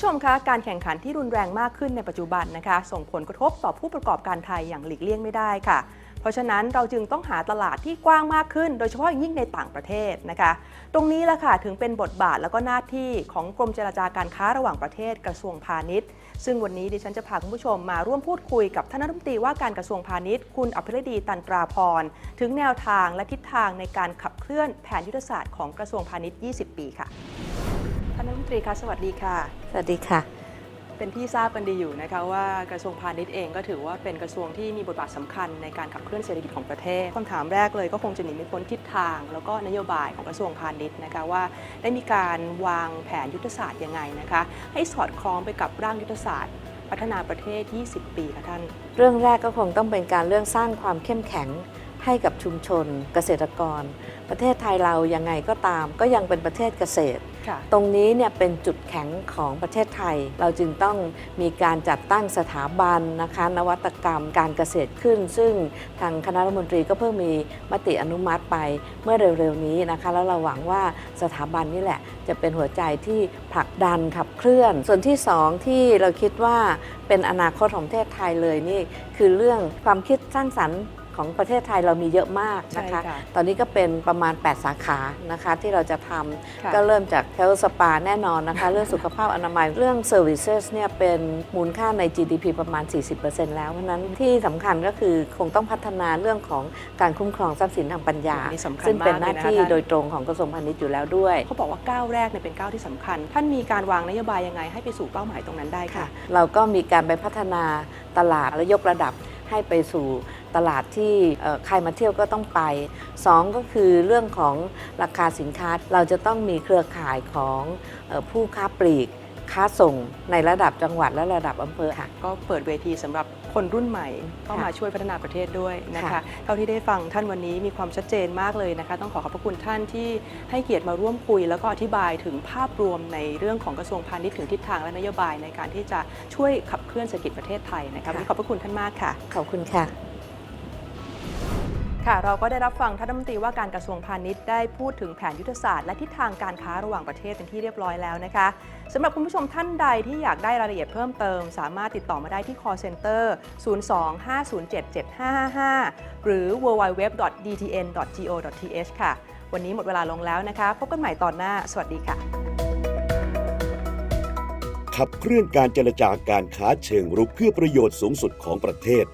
ผู้ชมคะการแข่งขันที่รุนแรงมากขึ้นในปัจจุบันนะคะ ส่งผลกระทบต่อผู้ประกอบการไทยอย่างหลีกเลี่ยงไม่ได้ค่ะ เพราะฉะนั้นเราจึงต้องหาตลาดที่กว้างมากขึ้น โดยเฉพาะยิ่งในต่างประเทศนะคะ ตรงนี้แหละค่ะถึงเป็นบทบาทแล้วก็หน้าที่ของกรมเจรจาการค้าระหว่างประเทศกระทรวงพาณิชย์ ซึ่งวันนี้ดิฉันจะพาคุณผู้ชมมาร่วมพูดคุยกับท่านรัฐมนตรีว่าการกระทรวงพาณิชย์ คุณอภิรดีตันตราพรถึงแนวทางและทิศทางในการขับเคลื่อนแผนยุทธศาสตร์ของกระทรวงพาณิชย์ 20 ปีค่ะ ตรีคะสวัสดีค่ะ สวัสดีค่ะ เป็นที่ทราบกันดีอยู่นะคะว่ากระทรวงพาณิชย์เองก็ถือว่าเป็นกระทรวงที่มีบทบาทสำคัญในการขับเคลื่อนเศรษฐกิจของประเทศคำถามแรกเลยก็คงจะหนีไม่พ้นทิศทาง แล้วก็นโยบายของกระทรวงพาณิชย์นะคะว่า ได้มีการวางแผนยุทธศาสตร์ยังไงนะคะ ให้สอดคล้องไปกับร่างยุทธศาสตร์ พัฒนาประเทศ 20 ปีค่ะท่าน เรื่องแรกก็คงต้องเป็นการเรื่องสร้างความเข้มแข็ง ให้กับชุมชนเกษตรกร ประเทศไทยเรายังไงก็ตาม ก็ยังเป็นประเทศเกษตรค่ะตรงนี้เนี่ยเป็นจุดแข็งของประเทศไทย เราจึงต้องมีการจัดตั้งสถาบันนะคะ นวัตกรรมการเกษตรขึ้น ซึ่งทางคณะรัฐมนตรีก็เพิ่งมีมติอนุมัติไปเมื่อเร็วๆนี้นะคะ แล้วเราหวังว่าสถาบันนี่แหละ จะเป็นหัวใจที่ผลักดันขับเคลื่อน ส่วนที่สองที่เราคิดว่าเป็นอนาคตของประเทศไทยเลยนี่คือเรื่องความคิดสร้างสรรค์ ของประเทศไทยเรามีเยอะมากนะคะ ใช่ค่ะตอนนี้ก็เป็นประมาณ 8 สาขานะคะที่เราจะทำค่ะ ก็เริ่มจากเทลสปาแน่นอนนะคะ เรื่องสุขภาพอนามัยเรื่อง Services เนี่ยเป็นมูลค่าใน GDP ประมาณ 40%แล้วเพราะฉะนั้นที่สำคัญก็คือคงต้องพัฒนาเรื่องของการคุ้มครองทรัพย์สินทางปัญญานี่สำคัญซึ่งเป็นมากหเลยน้านะคะที่ท่าน โดยตรงของกระทรวงพาณิชย์อยู่แล้วด้วย เขาบอกว่าก้าวแรกเนี่ยเป็นก้าวที่สำคัญ ท่านมีการวางนโยบายยังไงให้ไปสู่เป้าหมายตรงนั้นได้ค่ะ เราก็มีการไปพัฒนาตลาดและยกระดับให้ไปสู่ ตลาดที่เอ่อใครมาเที่ยวก็ต้องไปสองก็คือเรื่องของราคาสินค้าเราจะต้องมีเครือข่ายของเอ่อผู้ค้าปลีกค้าส่งในระดับจังหวัดและระดับอำเภอค่ะ ก็เปิดเวทีสำหรับคนรุ่นใหม่เข้ามาค่ะช่วยพัฒนาประเทศด้วยนะคะค่ะเท่าที่ได้ฟังท่านวันนี้มีความชัดเจนมากเลยนะคะ ต้องขอขอบพระคุณท่านที่ให้เกียรติมาร่วมคุย แล้วก็อธิบายถึงภาพรวมในเรื่องของกระทรวงพาณิชย์ถึงทิศทางและนโยบายในการที่จะช่วยขับเคลื่อนเศรษฐกิจประเทศไทยนะคะวันนี้ขอบพระคุณท่านมากค่ะ ขอบคุณค่ะ ค่ะเราก็ได้รับฟังท่านรัฐมนตรีว่าการกระทรวงพาณิชย์ได้พูดถึงแผนยุทธศาสตร์และทิศทางการค้าระหว่างประเทศเป็นที่เรียบร้อยแล้วนะคะสำหรับคุณผู้ชมท่านใดที่อยากได้รายละเอียดเพิ่มเติม สามารถติดต่อมาได้ที่ call center 02-507-7555 หรือ www.dtn.go.th ค่ะ วันนี้หมดเวลาลงแล้วนะคะ พบกันใหม่ตอนหน้า สวัสดีค่ะ ขับเคลื่อนการเจรจาการค้าเชิงรุกเพื่อประโยชน์สูงสุดของประเทศ